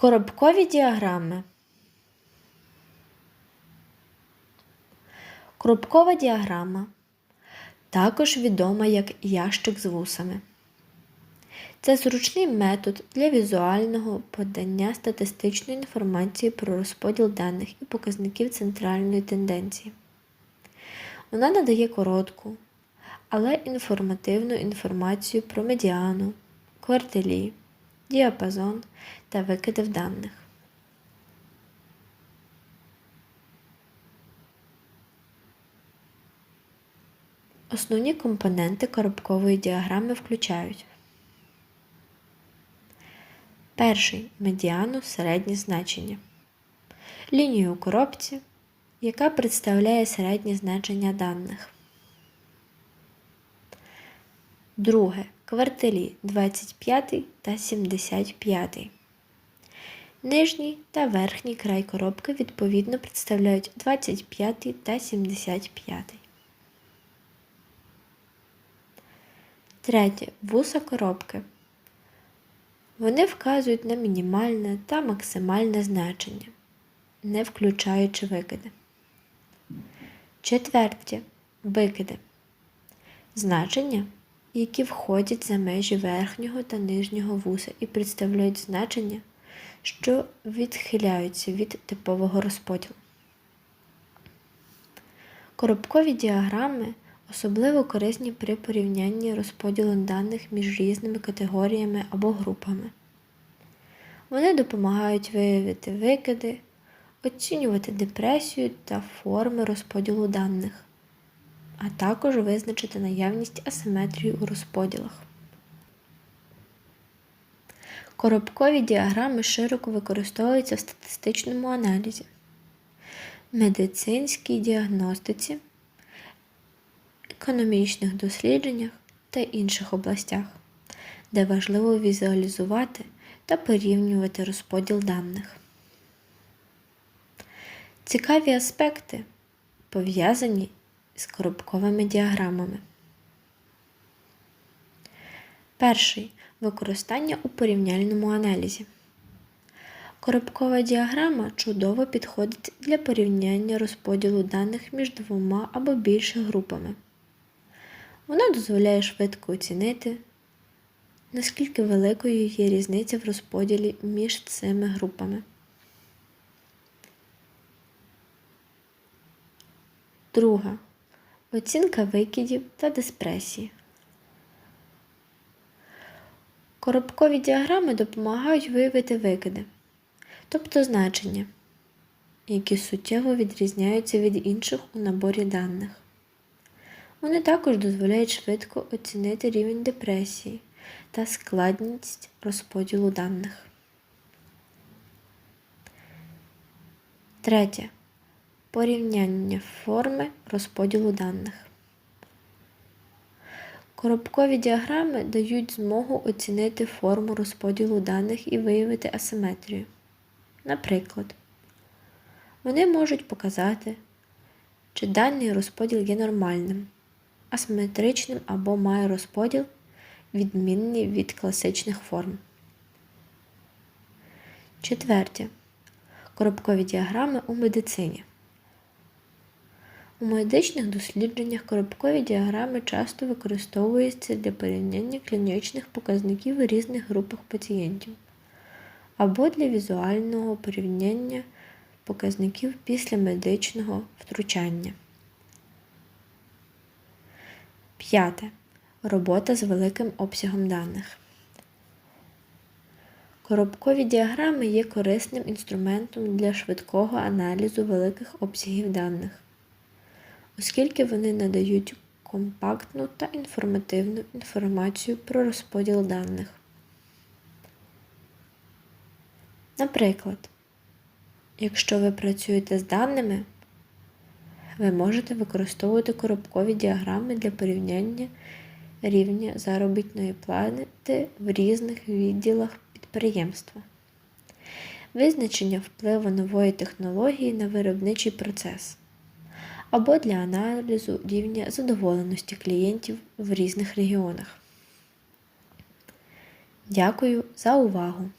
Коробкові діаграми. Коробкова діаграма також відома як ящик з вусами. Це зручний метод для візуального подання статистичної інформації про розподіл даних і показників центральної тенденції. Вона надає коротку, але інформативну інформацію про медіану, квартилі, діапазон та викиди в даних. Основні компоненти коробкової діаграми включають перший медіану середнє значення, лінію у коробці, яка представляє середнє значення даних. Друге квартилі 25 та 75. Нижній та верхній край коробки відповідно представляють 25 та 75. Третє. Вуса коробки. Вони вказують на мінімальне та максимальне значення, не включаючи викиди. Четверте. Викиди. Значення, які входять за межі верхнього та нижнього вуса і представляють значення, що відхиляються від типового розподілу. Коробкові діаграми особливо корисні при порівнянні розподілу даних між різними категоріями або групами. Вони допомагають виявити викиди, оцінювати депресію та форми розподілу даних, а також визначити наявність асиметрії у розподілах. Коробкові діаграми широко використовуються в статистичному аналізі, медицинській діагностиці, економічних дослідженнях та інших областях, де важливо візуалізувати та порівнювати розподіл даних. Цікаві аспекти пов'язані з коробковими діаграмами. Перший використання у порівняльному аналізі. Коробкова діаграма чудово підходить для порівняння розподілу даних між двома або більше групами. Вона дозволяє швидко оцінити, наскільки великою є різниця в розподілі між цими групами. Друга. Оцінка викидів та диспресії. Коробкові діаграми допомагають виявити викиди, тобто значення, які суттєво відрізняються від інших у наборі даних. Вони також дозволяють швидко оцінити рівень депресії та складність розподілу даних. Третє. Порівняння форми розподілу даних. Коробкові діаграми дають змогу оцінити форму розподілу даних і виявити асиметрію. Наприклад, вони можуть показати, чи даний розподіл є нормальним, асиметричним або має розподіл, відмінний від класичних форм. Четверте. Коробкові діаграми у медицині. У медичних дослідженнях коробкові діаграми часто використовуються для порівняння клінічних показників у різних групах пацієнтів або для візуального порівняння показників після медичного втручання. П'яте. Робота з великим обсягом даних. Коробкові діаграми є корисним інструментом для швидкого аналізу великих обсягів даних оскільки вони надають компактну та інформативну інформацію про розподіл даних. Наприклад, якщо ви працюєте з даними, ви можете використовувати коробкові діаграми для порівняння рівня заробітної плати в різних відділах підприємства, визначення впливу нової технології на виробничий процес або для аналізу рівня задоволеності клієнтів в різних регіонах. Дякую за увагу!